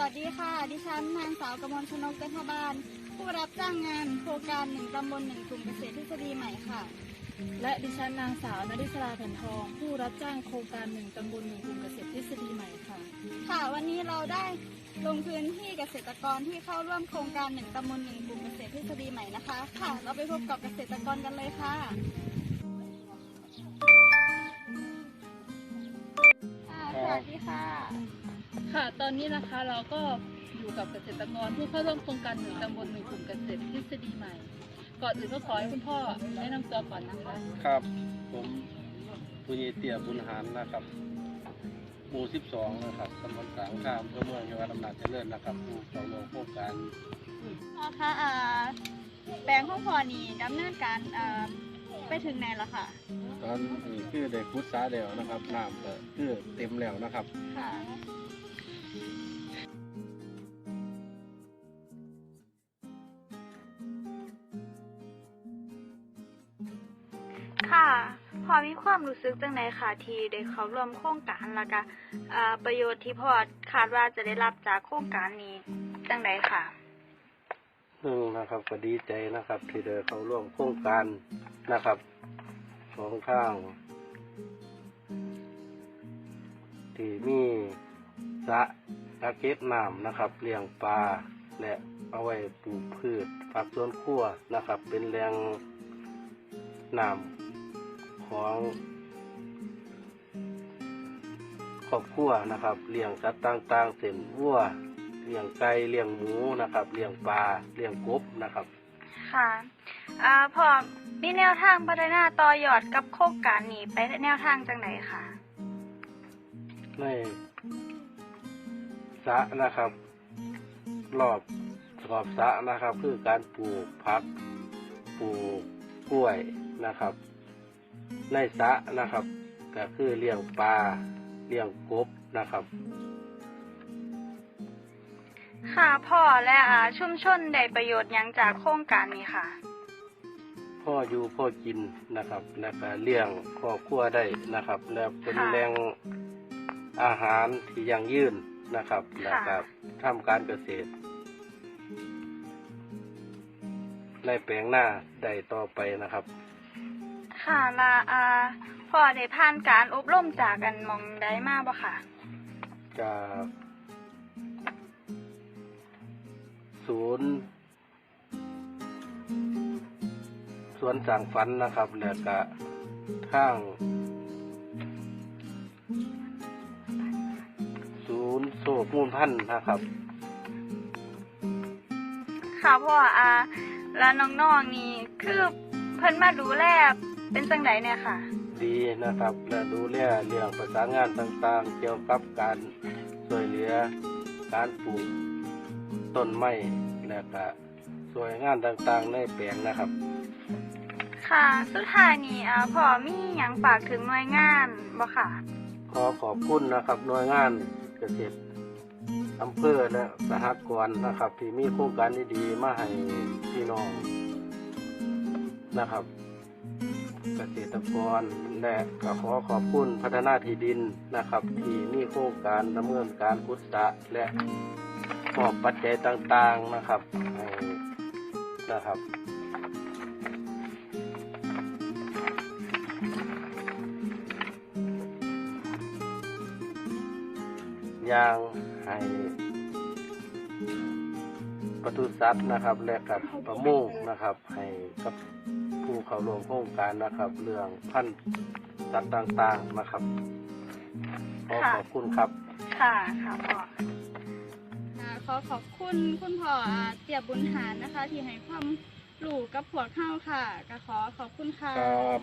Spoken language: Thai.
วัสดีค่ะ ดิฉันนางสาวกมลชนกจันทบาลผู้รับจ้างงานโครงการหนึ่งตำบลหนึ่งกลุ่มเกษตรทฤษฎีใหม่ค่ะ และดิฉันนางสาวนริศราแผ่นทอง ผู้รับจ้างโครงการหนึ่งตำบลหนึ่งกลุ่มเกษตรทฤษฎีใหม่ค่ะ ค่ะวันนี้เราได้ลงพื้นที่เกษตรกรที่เข้าร่วมโครงการหนึ่งตำบลหนึ่งกลุ่มเกษตรทฤษฎีใหม่นะคะ ค่ะ เราไปพบกับเกษตรกรกันเลยค่ะค่ะ อนนี้นะคะเราก็อยู่กับเกษตรกรผู้เข้าร่วมโครงการหนึ่งตำบลหนึ่งกลุ่มเกษตรทฤษฎีใหม่ ก่อนอื่นก็ขอให้คุณพ่อแนะนำตัวก่อนนะคะครับ ผมปุญญเตียบุญหารนะครับ หมู่ 12 นะครับตำบลสามข้ามเพื่อเมืองจังหวัดอำนาจเจริญนะครับผู้เข้าร่วมโครงการ พ่อคะอ่าแปลงของพ่อนี่ดำเนินการอ่าไปถึงไหนแล้วค่ะ ตอนนี้คือได้คุดสาแล้วนะครับน้ำก็คือเต็มแล้วนะครับ ค่ะ พอมีความรู้สึกจังไดค่ะที่ได้เข้าร่วมโครงการแล้วก็ประโยชน์ที่พ่อคาดว่าจะได้รับจากโครงการนี้จังไดค่ะหนึ่งนะครับ ก็ดีใจนะครับ ที่ได้เข้าร่วมโครงการนะครับสองข้างที่มีสระตะเก็บน้ำนะครับเลี้ยงปลาและเอาไว้ปลูกพืชผักสวนครัวนะครับ เป็นแหล่งน้ำ ของครอบครัวนะครับเลี้ยงสัตว์ต่างๆเส้นวัวเลี้ยงไก่เลี้ยงหมูนะครับเลี้ยงปลาเลี้ยงกบนะครับ ค่ะอ่าพ่อมีแนวทางพัฒนาต่อยอดกับโครงการนี้ไปแนวทางจังไดค่ะในสระนะครับรอบรอบสระนะครับ คือการปลูกผักปลูกกล้วยนะครับ ในสระนะครับ ก็คือเลี้ยงปลาเลี้ยงกบนะครับ ค่ะพ่อและอ่าชุมชนได้ประโยชน์หยังจากโครงการนี้ค่ะ พ่ออยู่พ่อกินนะครับ แล้วก็เลี้ยงครอบครัวได้นะครับ แล้วเป็นค่ะแหล่งอาหารที่ยั่งยืนนะครับ ค่ะ แล้วก็ทำการเกษตร ในแปลงหน้าได้ต่อไปนะครับ ค่ะและอ่าพ่อได้ผ่านการอบรมจากกันหมองได้มาบ่ค่ะจากศูนย์สวนสั่งฝันนะครับ แล้วก็ข้างศูนย์โซมูลพันธุ์นะครับ ค่ะพ่ออ่าแล้วน้องๆนี่คือเพิ่นมาดูแล เป็นจังไดเนี่ยค่ะ ดีนะครับ และดูแลเรื่องประสานงานต่างๆ เกี่ยวกับการช่วยเหลือการปลูกต้นไม้และก็ช่วยงานต่างๆ ในแปลงนะครับ ค่ะ สุดท้ายนี้อ่าพ่อมีหยังฝากถึงหน่วยงานบ่ค่ะ ขอขอบคุณนะครับหน่วยงานเกษตรอำเภอและสหกรณ์นะครับ ที่มีโครงการดีๆมาให้พี่น้องนะครับ เกษตรกรและก็ขอขอบคุณพัฒนาที่ดินนะครับ ที่มีโครงการดำเนินการกุศลและมอบปัจจัยต่างๆนะครับนะครับอย่างให้ปศุสัตว์นะครับ และกับประมงนะครับ ให้กับ ผู้เข้าร่วมโครงการนะครับ เรื่องพันธุ์สัตว์ต่างๆนะครับขอค่ะ ขอบคุณครับ ค่ะ ค่ะพ่อขอขอบคุณคุณพ่ออ่าเตียบบุญหารนะคะ ที่ให้ความรู้กับพวกเข้าค่ะก็ขอขอบคุณค่ะ ครับ